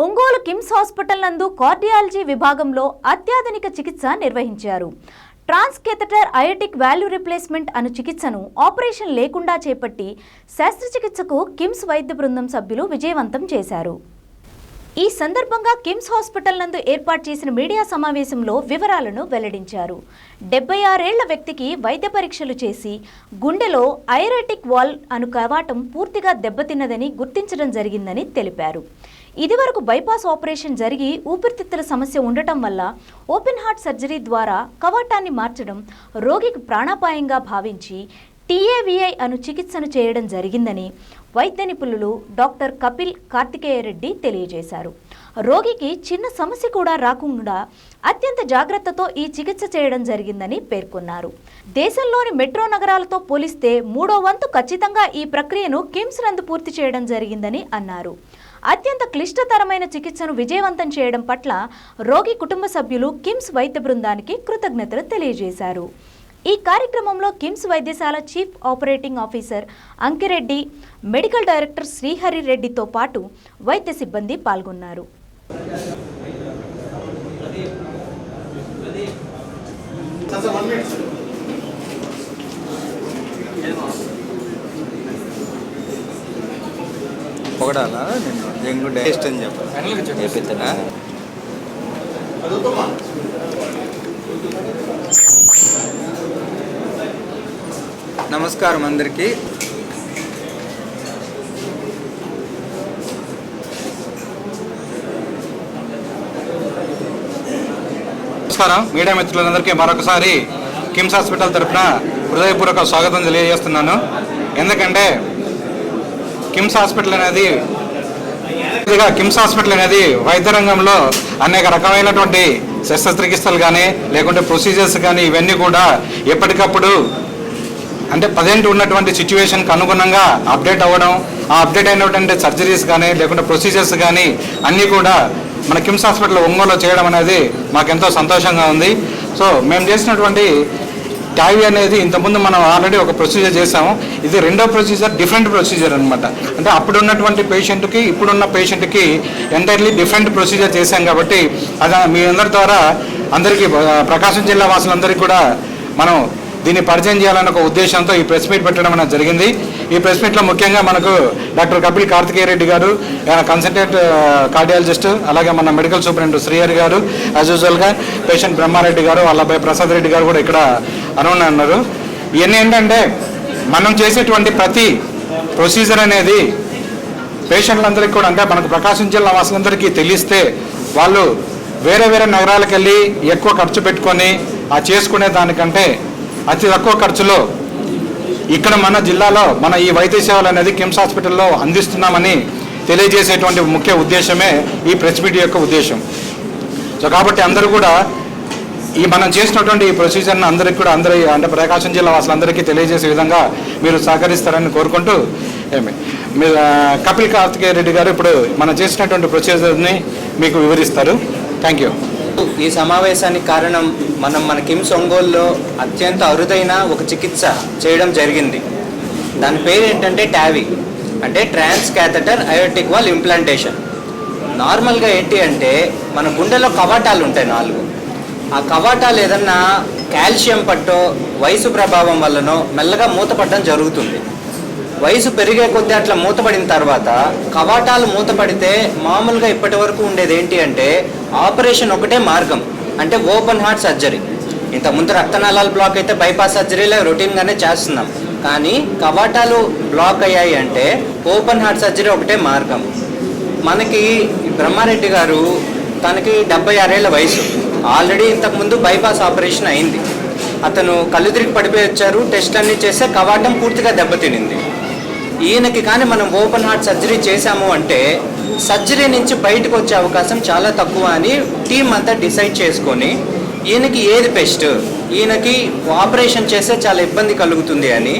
Ongole KIMS hospital నందు cardiology విభాగంలో అత్యాధునిక చికిత్స నిర్వహించారు. ట్రాన్స్కెథటర్ అయోటిక్ వాల్యూ రిప్లేస్మెంట్ అను చికిత్సను ఆపరేషన్ లేకుండా చేపట్టి శస్త్రచికిత్సకు కిమ్స్ వైద్య బృందం సభ్యులు విజయవంతం చేశారు. ఈ సందర్భంగా కిమ్స్ హాస్పిటల్ నందు ఏర్పాటు చేసిన మీడియా సమావేశంలో వివరాలను వెల్లడించారు. డెబ్బై ఆరేళ్ళ వ్యక్తికి వైద్య పరీక్షలు చేసి గుండెలో ఐరెటిక్ వాల్ అను కవాటం పూర్తిగా దెబ్బతిన్నదని గుర్తించడం జరిగిందని తెలిపారు. ఇదివరకు బైపాస్ ఆపరేషన్ జరిగి ఊపిరితిత్తుల సమస్య ఉండటం వల్ల ఓపెన్ హార్ట్ సర్జరీ ద్వారా కవాటాన్ని మార్చడం రోగికి ప్రాణాపాయంగా భావించి టీఏవిఐ అను చికిత్సను చేయడం జరిగిందని వైద్య నిపుణులు డాక్టర్ కపిల్ కార్తికేయ రెడ్డి తెలియజేశారు. రోగికి చిన్న సమస్య కూడా రాకుండా అత్యంత జాగ్రత్తతో ఈ చికిత్స చేయడం జరిగిందని పేర్కొన్నారు. దేశంలోని మెట్రో నగరాలతో పోలిస్తే మూడో వంతు ఖచ్చితంగా ఈ ప్రక్రియను కిమ్స్ నందు పూర్తి చేయడం జరిగిందని అన్నారు. అత్యంత క్లిష్టతరమైన చికిత్సను విజయవంతం చేయడం పట్ల రోగి కుటుంబ సభ్యులు కిమ్స్ వైద్య బృందానికి కృతజ్ఞతలు తెలియజేశారు. ఈ కార్యక్రమంలో కిమ్స్ వైద్యశాల chief operating officer Ankireddy medical director Srihari రెడ్డితో పాటు వైద్య సిబ్బంది పాల్గొన్నారు. పొగడాలా నేను డెంగ్యూ టెస్ట్ అని చెప్పాను. నమస్కారం అందరికీ. నమస్కారం. మీడియా మిత్రులందరికీ మరొకసారి కిమ్స్ హాస్పిటల్ తరఫున హృదయపూర్వక స్వాగతం తెలియజేస్తున్నాను. ఎందుకంటే కిమ్స్ హాస్పిటల్ అనేది ఇదిగా కిమ్స్ హాస్పిటల్ అనేది వైద్య రంగంలో అనేక రకమైనటువంటి శస్త్రచికిత్సలు కానీ లేకుంటే ప్రొసీజర్స్ కానీ ఇవన్నీ కూడా ఎప్పటికప్పుడు అంటే ప్రజెంట్ ఉన్నటువంటి సిచ్యువేషన్కి అనుగుణంగా అప్డేట్ అవ్వడం ఆ అప్డేట్ అయినటువంటి సర్జరీస్ కానీ లేకుంటే ప్రొసీజర్స్ కానీ అన్నీ కూడా మన కిమ్స్ హాస్పిటల్ ఒంగోలు చేయడం అనేది మాకెంతో సంతోషంగా ఉంది. సో మేము చేసినటువంటి టావీ అనేది ఇంతకుముందు మనం ఆల్రెడీ ఒక ప్రొసీజర్ చేసాము ఇది రెండో ప్రొసీజర్ డిఫరెంట్ ప్రొసీజర్ అనమాట అంటే అప్పుడు ఉన్నటువంటి పేషెంట్కి ఇప్పుడున్న పేషెంట్కి ఎంటైర్లీ డిఫరెంట్ ప్రొసీజర్ చేశాం కాబట్టి అది మీ అందరి ద్వారా అందరికీ ప్రకాశం జిల్లా వాసులందరికీ కూడా మనం దీన్ని పరిచయం చేయాలన్న ఒక ఉద్దేశంతో ఈ ప్రెస్ మీట్ పెట్టడం అనేది జరిగింది. ఈ ప్రెస్ మీట్లో ముఖ్యంగా మనకు డాక్టర్ కపిల్ కార్తికేయ రెడ్డి గారు కన్సల్టెంట్ కార్డియాలజిస్ట్ అలాగే మన మెడికల్ సూపరింటెండెంట్ శ్రీహరి గారు యాజ్ యూజువల్గా పేషెంట్ బ్రహ్మారెడ్డి గారు వాళ్ళ అబ్బాయి ప్రసాద్ రెడ్డి గారు కూడా ఇక్కడ అనుకుని అన్నారు ఇవన్నీ ఏంటంటే మనం చేసేటువంటి ప్రతి ప్రొసీజర్ అనేది పేషెంట్లందరికీ కూడా అంటే మనకు ప్రకాశం జిల్లా వాసులందరికీ తెలిస్తే వాళ్ళు వేరే వేరే నగరాలకు వెళ్ళి ఎక్కువ ఖర్చు పెట్టుకొని ఆ చేసుకునే దానికంటే అతి తక్కువ ఖర్చులో ఇక్కడ మన జిల్లాలో మన ఈ వైద్య సేవలు అనేది కిమ్స్ హాస్పిటల్లో అందిస్తున్నామని తెలియజేసేటువంటి ముఖ్య ఉద్దేశమే ఈ ప్రెస్ మీట్ యొక్క ఉద్దేశం. సో కాబట్టి అందరూ కూడా ఈ మనం చేసినటువంటి ఈ ప్రొసీజర్ని అందరికీ కూడా అందరి అంటే ప్రకాశం జిల్లా వాసులందరికీ తెలియజేసే విధంగా మీరు సహకరిస్తారని కోరుకుంటూ ఏమి? మీరు కపిల్ కార్తికేయ రెడ్డి గారు ఇప్పుడు మనం చేసినటువంటి ప్రొసీజర్ని మీకు వివరిస్తారు. Thank you. ఈ సమావేశానికి కారణం మనం మన కిమ్స్ ఒంగోలులో అత్యంత అరుదైన ఒక చికిత్స చేయడం జరిగింది. దాని పేరు ఏంటంటే ట్యావి అంటే transcatheter aortic valve implantation. నార్మల్గా ఏంటి అంటే మన గుండెలో కవాటాలు ఉంటాయి నాలుగు. ఆ కవాటాలు ఏదన్నా కాల్షియం పట్టో వయసు ప్రభావం వల్లనో మెల్లగా మూతపడడం జరుగుతుంది. వయసు పెరిగే కొద్దీ అట్లా మూతపడిన తర్వాత కవాటాలు మూతపడితే మామూలుగా ఇప్పటి వరకు ఉండేది ఏంటి అంటే ఆపరేషన్ ఒకటే మార్గం అంటే ఓపెన్ హార్ట్ సర్జరీ. ఇంత ముందు రక్తనాళాలు బ్లాక్ అయితే బైపాస్ సర్జరీలో రొటీన్గానే చేస్తున్నాం. కానీ కవాటాలు బ్లాక్ అయ్యాయి అంటే ఓపెన్ హార్ట్ సర్జరీ ఒకటే మార్గం. మనకి బ్రహ్మారెడ్డి గారు తనకి డెబ్బై ఆరేళ్ళ వయసు. ఆల్రెడీ ఇంతకుముందు బైపాస్ ఆపరేషన్ అయింది. అతను కళ్ళు తిరిగి పడిపోయి వచ్చారు టెస్ట్ అన్ని చేస్తే కవాటం పూర్తిగా దెబ్బతినింది. ఈయనకి కానీ మనం ఓపెన్ హార్ట్ సర్జరీ చేశాము అంటే సర్జరీ నుంచి బయటకు వచ్చే అవకాశం చాలా తక్కువ అని టీం అంతా డిసైడ్ చేసుకొని ఈయనకి ఏది బెస్ట్? ఈయనకి ఆపరేషన్ చేస్తే చాలా ఇబ్బంది కలుగుతుంది అని.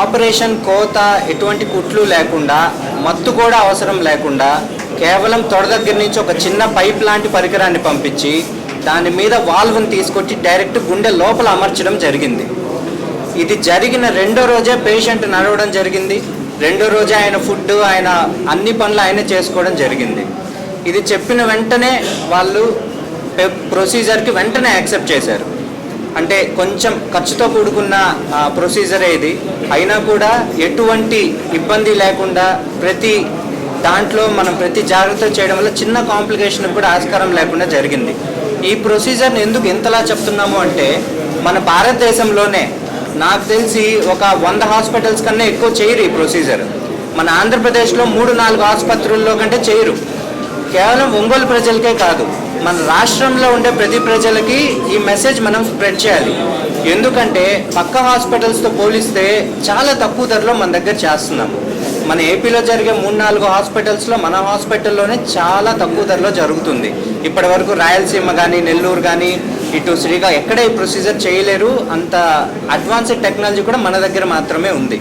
ఆపరేషన్ కోత ఎటువంటి కుట్లు లేకుండా మత్తు కూడా అవసరం లేకుండా కేవలం తొడ దగ్గర నుంచి ఒక చిన్న పైప్ లాంటి పరికరాన్ని పంపించి దాని మీద వాల్వ్ని తీసుకొచ్చి డైరెక్ట్ గుండె లోపల అమర్చడం జరిగింది. ఇది జరిగిన రెండో రోజే పేషెంట్ నడవడం జరిగింది. రెండో రోజే ఆయన ఫుడ్ ఆయన అన్ని పనులు ఆయన చేసుకోవడం జరిగింది. ఇది చెప్పిన వెంటనే వాళ్ళు ప్రొసీజర్కి వెంటనే యాక్సెప్ట్ చేశారు. అంటే కొంచెం ఖర్చుతో కూడుకున్న ప్రొసీజరే ఇది. అయినా కూడా ఎటువంటి ఇబ్బంది లేకుండా ప్రతి దాంట్లో మనం ప్రతి జాగ్రత్త చేయడం వల్ల చిన్న కాంప్లికేషన్ కూడా ఆస్కారం లేకుండా జరిగింది. ఈ ప్రొసీజర్ని ఎందుకు ఇంతలా చెప్తున్నాము అంటే మన భారతదేశంలోనే నాకు తెలిసి ఒక వంద హాస్పిటల్స్ కన్నా ఎక్కువ చేయరు ఈ ప్రొసీజర్. మన ఆంధ్రప్రదేశ్లో మూడు నాలుగు ఆసుపత్రుల్లో కంటే చేయరు. కేవలం ఒంగోలు ప్రజలకే కాదు మన రాష్ట్రంలో ఉండే ప్రతి ప్రజలకి ఈ మెసేజ్ మనం స్ప్రెడ్ చేయాలి. ఎందుకంటే పక్క హాస్పిటల్స్తో పోలిస్తే చాలా తక్కువ ధరలో మన దగ్గర చేస్తున్నాము మన ఏపీలో జరిగే మూడు నాలుగు హాస్పిటల్స్లో మన హాస్పిటల్లోనే చాలా తక్కువ ధరలో జరుగుతుంది. ఇప్పటి వరకు రాయలసీమ కానీ నెల్లూరు కానీ ఇటు శ్రీగా ఎక్కడ ఈ ప్రొసీజర్ చేయలేరు అంత అడ్వాన్స్డ్ టెక్నాలజీ కూడా మన దగ్గర మాత్రమే ఉంది.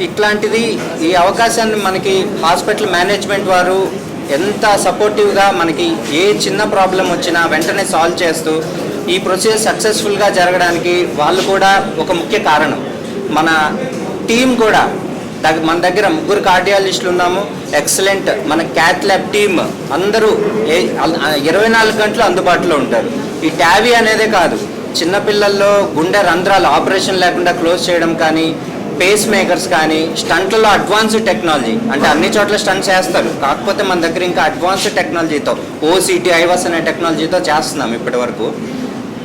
ఇట్లాంటిది ఈ అవకాశాన్ని మనకి హాస్పిటల్ మేనేజ్మెంట్ వారు ఎంత సపోర్టివ్గా మనకి ఏ చిన్న ప్రాబ్లం వచ్చినా వెంటనే సాల్వ్ చేస్తూ ఈ ప్రొసీజర్ సక్సెస్ఫుల్గా జరగడానికి వాళ్ళు కూడా ఒక ముఖ్య కారణం. మన టీం కూడా దగ్గ- మన దగ్గర ముగ్గురు కార్డియాలజిస్టులు ఉన్నాము. ఎక్సలెంట్ మన క్యాత్ ల్యాబ్ టీమ్ అందరూ ఇరవై నాలుగు గంటలు అందుబాటులో ఉంటారు. ఈ ట్యావీ అనేదే కాదు. చిన్నపిల్లల్లో గుండె రంధ్రాలు ఆపరేషన్ లేకుండా క్లోజ్ చేయడం కానీ పేస్ మేకర్స్ కానీ స్టంట్లలో అడ్వాన్స్డ్ టెక్నాలజీ అంటే అన్ని చోట్ల స్టంట్స్ చేస్తారు. కాకపోతే మన దగ్గర ఇంకా అడ్వాన్స్డ్ టెక్నాలజీతో ఓసీటీ ఐవాస్ అనే టెక్నాలజీతో చేస్తున్నాం ఇప్పటి వరకు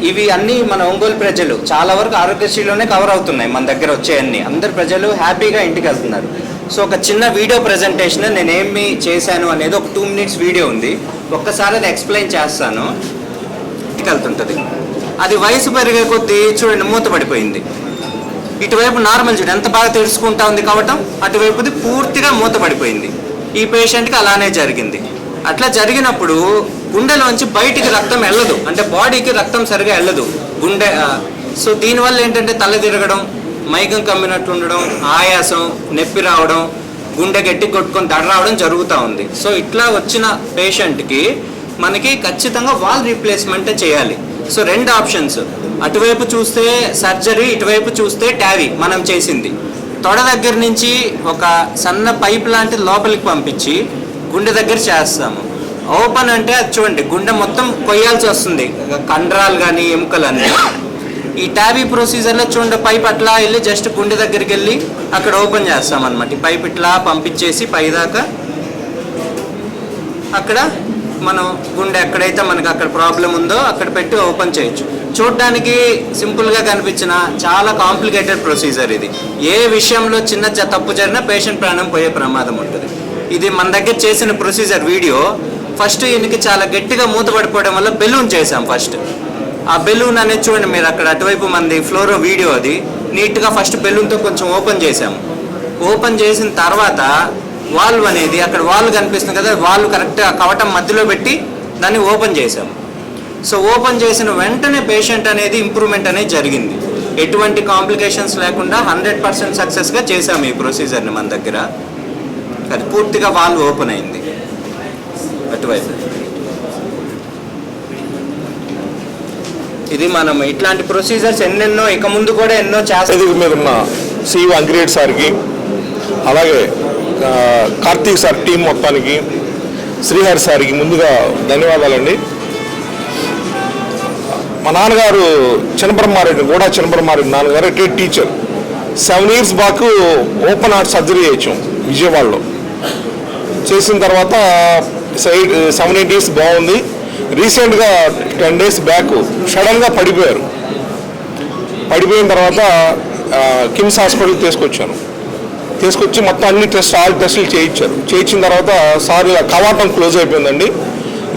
ఇవి అన్నీ మన ఒంగోలు ప్రజలు చాలా వరకు ఆరోగ్యశ్రీలోనే కవర్ అవుతున్నాయి మన దగ్గర వచ్చేయన్నీ. అందరు ప్రజలు హ్యాపీగా ఇంటికి వెళ్తున్నారు. సో ఒక చిన్న వీడియో ప్రజెంటేషన్ నేను ఏమి చేశాను అనేది ఒక టూ మినిట్స్ వీడియో ఉంది. ఒక్కసారి అది ఎక్స్ప్లెయిన్ చేస్తాను. ఇంటికి వెళ్తుంటుంది అది వయసు పెరిగే కొద్దీ చూడండి మూత పడిపోయింది. ఇటువైపు నార్మల్ చూడు ఎంత బాగా తెలుసుకుంటా ఉంది కావటం అటువైపుది పూర్తిగా మూత పడిపోయింది. ఈ పేషెంట్కి అలానే జరిగింది. అట్లా జరిగినప్పుడు గుండెలోంచి బయటికి రక్తం వెళ్ళదు. అంటే బాడీకి రక్తం సరిగా వెళ్ళదు. గుండె సో దీనివల్ల ఏంటంటే తల తిరగడం మైకం కమ్మినట్టు ఉండడం ఆయాసం నొప్పి రావడం గుండె గట్టి కొట్టుకొని దడ రావడం జరుగుతూ ఉంది. సో ఇట్లా వచ్చిన పేషెంట్కి మనకి ఖచ్చితంగా వాల్ రీప్లేస్మెంటే చేయాలి. సో రెండు ఆప్షన్స్ అటువైపు చూస్తే సర్జరీ ఇటువైపు చూస్తే ట్యావీ మనం చేసింది. తొడ దగ్గర నుంచి ఒక సన్న పైప్ లాంటి లోపలికి పంపించి గుండె దగ్గర చేస్తాము. ఓపెన్ అంటే అది చూడండి గుండె మొత్తం కొయ్యాల్సి వస్తుంది. కండరాలు కానీ ఎముకలు అన్నీ ఈ ట్యాబీ ప్రొసీజర్లో చూడండి పైప్ అట్లా వెళ్ళి జస్ట్ గుండె దగ్గరికి వెళ్ళి అక్కడ ఓపెన్ చేస్తామన్నమాట. ఈ పైప్ ఇట్లా పంపించేసి పైదాకా అక్కడ మనం గుండె ఎక్కడైతే మనకి అక్కడ ప్రాబ్లం ఉందో అక్కడ పెట్టి ఓపెన్ చేయొచ్చు. చూడడానికి సింపుల్గా కనిపించిన చాలా కాంప్లికేటెడ్ ప్రొసీజర్ ఇది. ఏ విషయంలో చిన్న చ- తప్పు జరిగినా పేషెంట్ ప్రాణం పోయే ప్రమాదం ఉంటుంది. ఇది మన దగ్గర చేసిన ప్రొసీజర్ వీడియో ఫస్ట్ ఈయనకి చాలా గట్టిగా మూతపడిపోవడం వల్ల బెలూన్ చేసాం ఫస్ట్ ఆ బెలూన్ అనేది చూడండి మీరు అక్కడ అటువైపు మంది ఫ్లోరో వీడియో అది. నీట్గా ఫస్ట్ బెలూన్తో కొంచెం ఓపెన్ చేసాము ఓపెన్ చేసిన తర్వాత వాల్వ్ అనేది అక్కడ వాల్వ్ కనిపిస్తుంది కదా వాల్వ్ కరెక్ట్గా కవటం మధ్యలో పెట్టి దాన్ని ఓపెన్ చేసాము సో ఓపెన్ చేసిన వెంటనే పేషెంట్ అనేది ఇంప్రూవ్మెంట్ అనేది జరిగింది. ఎటువంటి కాంప్లికేషన్స్ లేకుండా హండ్రెడ్ పర్సెంట్ సక్సెస్గా చేసాము ఈ ప్రొసీజర్ని మన దగ్గర. అది పూర్తిగా వాల్వ్ ఓపెన్ అయింది. అటువైపు. ఇది మనం ఇట్లాంటి ప్రొసీజర్స్ ఎన్నెన్నో ఇక ముందు కూడా ఎన్నో చేస్తాం మీద ఉన్న సిఇఓ అంకిరేట్ సార్కి అలాగే కార్తీక్ సార్ టీం మొత్తానికి శ్రీహరి సార్కి ముందుగా ధన్యవాదాలండి. మా నాన్నగారు చినబ్రహ్మారెడ్డి కూడా చినబ్రహ్మారెడ్డి నాన్నగారు retired teacher. Seven years back open heart surgery చేయించాం విజయవాడలో. చేసిన తర్వాత సైడ్ సెవెన్ ఎయిట్ డేస్ బాగుంది. రీసెంట్గా టెన్ డేస్ బ్యాక్ సడన్గా పడిపోయారు. పడిపోయిన తర్వాత కిమ్స్ హాస్పిటల్ తీసుకొచ్చాను. తీసుకొచ్చి మొత్తం అన్ని టెస్ట్ ఆల్ టెస్టులు చేయించారు. చేయించిన తర్వాత సార్ ఇలా కవాటం క్లోజ్ అయిపోయిందండి.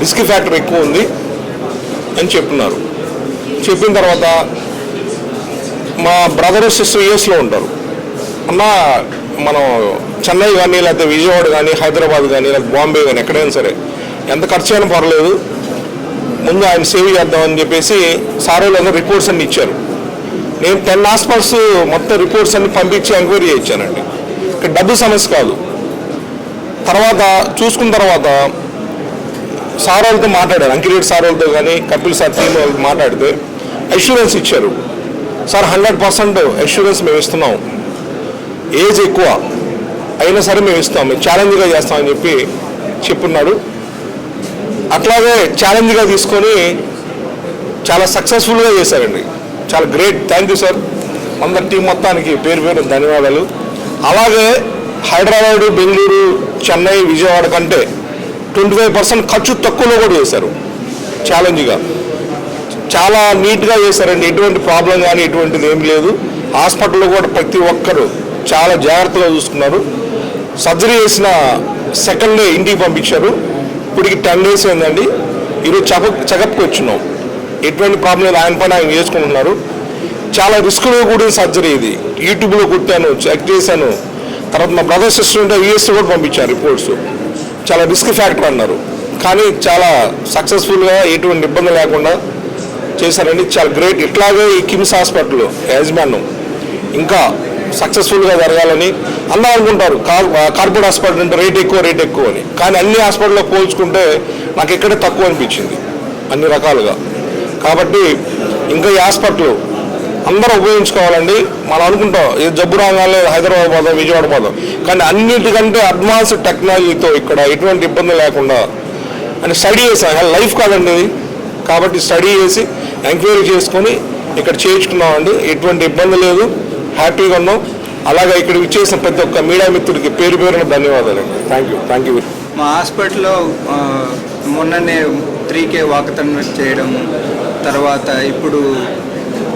రిస్క్ ఫ్యాక్టర్ ఎక్కువ ఉంది అని చెప్తున్నారు చెప్పిన తర్వాత మా బ్రదర్ సిస్టర్ యూఎస్లో ఉంటారు. అన్న మనం చెన్నై కానీ లేకపోతే విజయవాడ కానీ హైదరాబాద్ కానీ లేకపోతే బాంబే కానీ ఎక్కడైనా సరే ఎంత ఖర్చు అయినా పర్లేదు. ముందు ఆయన సేవ్ చేద్దామని చెప్పేసి సారోళ్ళందరూ రిపోర్ట్స్ అన్ని ఇచ్చారు. నేను టెన్ హాస్పిటల్స్ మొత్తం రిపోర్ట్స్ అన్ని పంపించి ఎంక్వైరీ చేయించానండి. ఇక్కడ డబ్బు సమస్య కాదు. తర్వాత చూసుకున్న తర్వాత సార్ వాళ్ళతో మాట్లాడారు. అంకిరెడ్డి సార్ వాళ్ళతో కానీ కపిల్ సార్ టీం వాళ్ళతో మాట్లాడితే అష్యూరెన్స్ ఇచ్చారు. సార్ హండ్రెడ్ పర్సెంట్ అష్యూరెన్స్ మేము ఇస్తున్నాం. ఏజ్ ఎక్కువ. అయినా సరే మేము ఇస్తాం. మేము ఛాలెంజ్గా చేస్తామని చెప్పి చెప్పున్నాడు. అట్లాగే ఛాలెంజ్గా తీసుకొని చాలా సక్సెస్ఫుల్గా చేశారండి. చాలా గ్రేట్ థ్యాంక్ యూ సార్ అందరి టీం మొత్తానికి పేరు పేరు ధన్యవాదాలు. అలాగే హైదరాబాదు బెంగళూరు చెన్నై విజయవాడ కంటే ట్వంటీ ఫైవ్ పర్సెంట్ ఖర్చు తక్కువలో కూడా చేశారు. ఛాలెంజ్గా. చాలా నీట్గా చేశారండి. ఎటువంటి ప్రాబ్లం కానీ ఎటువంటిది ఏం లేదు. హాస్పిటల్లో కూడా ప్రతి ఒక్కరు చాలా జాగ్రత్తగా చూసుకున్నారు. సర్జరీ చేసిన సెకండ్ డే ఇంటికి పంపించారు. ఇప్పటికి టెన్ డేస్ అయిందండి. ఈరోజు చెకప్ చెకప్కి వచ్చినాం. ఎటువంటి ప్రాబ్లం లేదు. ఆయన పైన ఆయన చేసుకుంటున్నారు. చాలా రిస్క్లో కూడిన సర్జరీ ఇది. యూట్యూబ్లో కుట్టాను చెక్ చేశాను. తర్వాత మా బ్రదర్ సిస్టర్ ఉంటే యూఎస్ కూడా పంపించారు రిపోర్ట్స్. చాలా రిస్క్ ఫ్యాక్టర్ అన్నారు. కానీ చాలా సక్సెస్ఫుల్గా ఎటువంటి ఇబ్బంది లేకుండా చేశారండి. చాలా గ్రేట్. ఇట్లాగే ఈ కిమ్స్ హాస్పిటల్ యాజమాన్యం ఇంకా సక్సెస్ఫుల్గా జరగాలని అందరూ అనుకుంటారు. కార్ కార్పొరేట్ హాస్పిటల్ అంటే రేట్ ఎక్కువ రేట్ ఎక్కువ అని. కానీ అన్ని హాస్పిటల్లో పోల్చుకుంటే నాకు ఇక్కడే తక్కువ అనిపించింది. అన్ని రకాలుగా. కాబట్టి ఇంకా ఈ హాస్పిటల్ అందరూ ఉపయోగించుకోవాలండి. మనం అనుకుంటాం ఏ జబ్బు రాగానే హైదరాబాద్ పోదాం విజయవాడ పోదాం. కానీ అన్నిటికంటే అడ్వాన్స్ టెక్నాలజీతో ఇక్కడ ఎటువంటి ఇబ్బంది లేకుండా అంటే స్టడీ చేసాం. లైఫ్ కాదండి కాబట్టి స్టడీ చేసి ఎంక్వైరీ చేసుకొని ఇక్కడ చేయించుకున్నామండి. ఎటువంటి ఇబ్బంది లేదు. హ్యాపీగా ఉన్నాం. అలాగే ఇక్కడ విచ్చేసిన ప్రతి ఒక్క మీడియా మిత్రుడికి పేరు పేరున ధన్యవాదాలు. థ్యాంక్ యూ థ్యాంక్ యూ మా హాస్పిటల్లో మొన్ననే త్రీ కే చేయడం తర్వాత ఇప్పుడు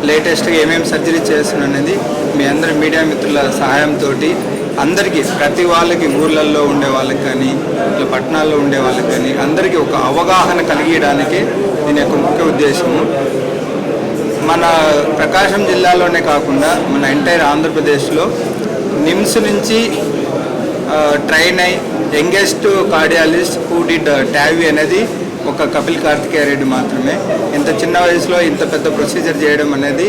లేటెస్ట్గా ఏమేమి సర్జరీ చేస్తున్నా అనేది మీ అందరి మీడియా మిత్రుల సహాయంతో అందరికీ ప్రతి వాళ్ళకి ఊర్లలో ఉండే వాళ్ళకి కానీ ఇట్లా పట్టణాల్లో ఉండే వాళ్ళకి కానీ అందరికీ ఒక అవగాహన కలిగించడానికి దీని యొక్క ముఖ్య ఉద్దేశము. మన ప్రకాశం జిల్లాలోనే కాకుండా మన ఎంటైర్ ఆంధ్రప్రదేశ్లో నిమ్స్ నుంచి ట్రైన్ అయి youngest cardiologist who did TAVI అనేది ఒక కపిల్ కార్తికేయ రెడ్డి మాత్రమే. ఇంత చిన్న వయసులో ఇంత పెద్ద ప్రొసీజర్ చేయడం అనేది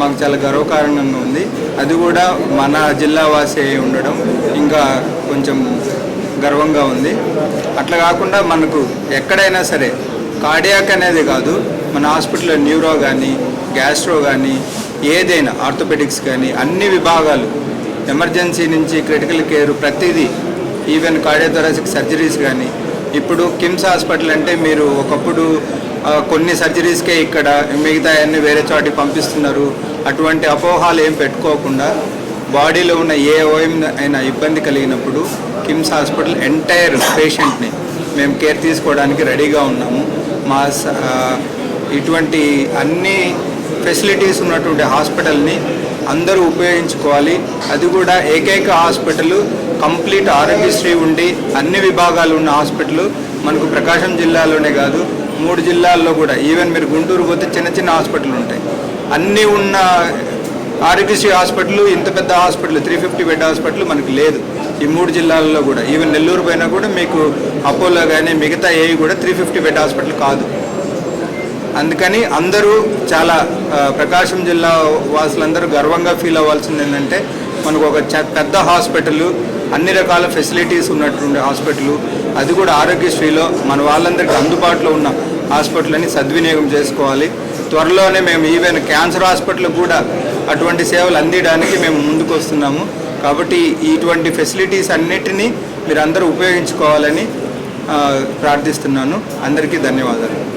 మాకు చాలా గర్వకారణంగా ఉంది. అది కూడా మన జిల్లా వాసి అయి ఉండడం ఇంకా కొంచెం గర్వంగా ఉంది. అట్లా కాకుండా మనకు ఎక్కడైనా సరే కార్డియాక్ అనేది కాదు మన హాస్పిటల్లో న్యూరో కానీ గ్యాస్ట్రో కానీ ఏదైనా ఆర్థోపెడిక్స్ కానీ అన్ని విభాగాలు ఎమర్జెన్సీ నుంచి క్రిటికల్ కేర్ ప్రతిదీ ఈవెన్ కార్డియోథొరాసిక్ సర్జరీస్ కానీ ఇప్పుడు కిమ్స్ హాస్పిటల్ అంటే మీరు ఒకప్పుడు కొన్ని సర్జరీస్కే ఇక్కడ మిగతా అన్ని వేరే చోటికి పంపిస్తున్నారు. అటువంటి అపోహాలు ఏం పెట్టుకోకుండా బాడీలో ఉన్న ఏ ఓఎం అయినా ఇబ్బంది కలిగినప్పుడు కిమ్స్ హాస్పిటల్ ఎంటైర్ పేషెంట్ని మేము కేర్ తీసుకోవడానికి రెడీగా ఉన్నాము. మా స- ఇటువంటి అన్ని ఫెసిలిటీస్ ఉన్నటువంటి హాస్పిటల్ని అందరూ ఉపయోగించుకోవాలి. అది కూడా ఏకైక హాస్పిటల్ కంప్లీట్ ఆరోగ్యశ్రీ ఉండి అన్ని విభాగాలు ఉన్న హాస్పిటల్ మనకు ప్రకాశం జిల్లాలోనే కాదు మూడు జిల్లాల్లో కూడా. ఈవెన్ మీరు గుంటూరు పోతే చిన్న చిన్న హాస్పిటల్ ఉంటాయి. అన్నీ ఉన్న ఆరోగ్యశ్రీ హాస్పిటల్ ఇంత పెద్ద hospital three fifty bed hospital మనకు లేదు. ఈ మూడు జిల్లాల్లో కూడా. ఈవెన్ నెల్లూరు పైన కూడా మీకు అపోలో కానీ మిగతా ఏవి కూడా త్రీ ఫిఫ్టీ బెడ్ హాస్పిటల్ కాదు. అందుకని అందరూ చాలా ప్రకాశం జిల్లా వాసులందరూ గర్వంగా ఫీల్ అవ్వాల్సింది ఏంటంటే మనకు ఒక చ- పెద్ద హాస్పిటల్ అన్ని రకాల ఫెసిలిటీస్ ఉన్నటువంటి హాస్పిటల్ అది కూడా ఆరోగ్యశ్రీలో మన వాళ్ళందరికీ అందుబాటులో ఉన్న హాస్పిటల్ని సద్వినియోగం చేసుకోవాలి. త్వరలోనే మేము ఈవెన్ క్యాన్సర్ హాస్పిటల్ కూడా అటువంటి సేవలు అందించడానికి మేము ముందుకు వస్తున్నాము కాబట్టి ఇటువంటి ఫెసిలిటీస్ అన్నిటినీ మీరు అందరూ ఉపయోగించుకోవాలని ప్రార్థిస్తున్నాను. అందరికీ ధన్యవాదాలు.